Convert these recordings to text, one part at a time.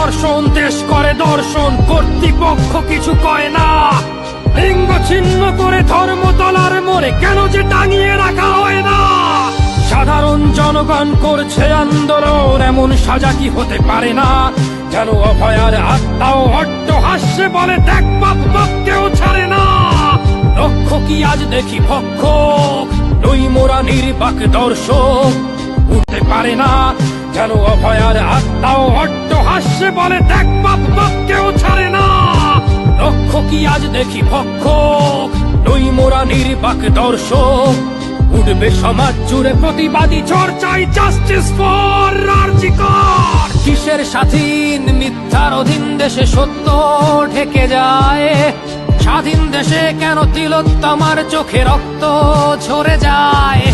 ধর্ষণ দেশ করে দর্শন, কর্তৃপক্ষ কিছু কয় না। লিঙ্গ ছিন্ন করে ধর্মতলার মোড়ে কেন যে টাঙিয়ে রাখা হয় না? সাধারণ জনগণ করছে আন্দোলন, এমন সাজা কি হতে পারে না? যেন অভয়ার আত্মাও অট্ট হাস্যে বলে, দেখ কেউ ছাড়ে না। লক্ষ্য কি আজ দেখি ভক্ষ নই মোরা নির্বাক দর্শক। উঠতে পারে না, যেন অভয়ার আত্মাও অট্ট হাস্যে বলে দেখ বাপ কেউ ছাড়ে না। লক্ষ্য কি আজ দেখি ভক্ষ নই মোরা নির্বাক দর্শক। উঠবে সমাজ জুড়ে প্রতিবাদী চর্চাই জাস্টিস ফর রার্জিকর কিসের স্বাধীন? মিথ্যার অধীন দেশে সত্য ঢেকে যায়। স্বাধীন দেশে কেন তিলোত্তমার চোখে রক্ত ঝরে যায়?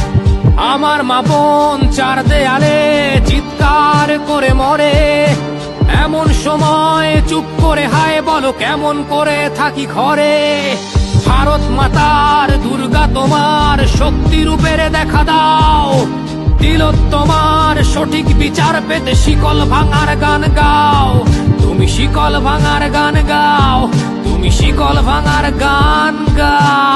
আমার মা বোন চার দেয়ালে চিৎকার করে মরে। এমন সময়? চুপ করে হায় বলো, কেমন করে থাকি ঘরে? ভারত মাতার দুর্গা তোমার শক্তি রূপের দেখা দাও। তিলোত্তমার সঠিক বিচার পেতে শিকল ভাঙার গান গাও। তুমি শিকল ভাঙার গান গাও, তুমি শিকল ভাঙার গান গাও।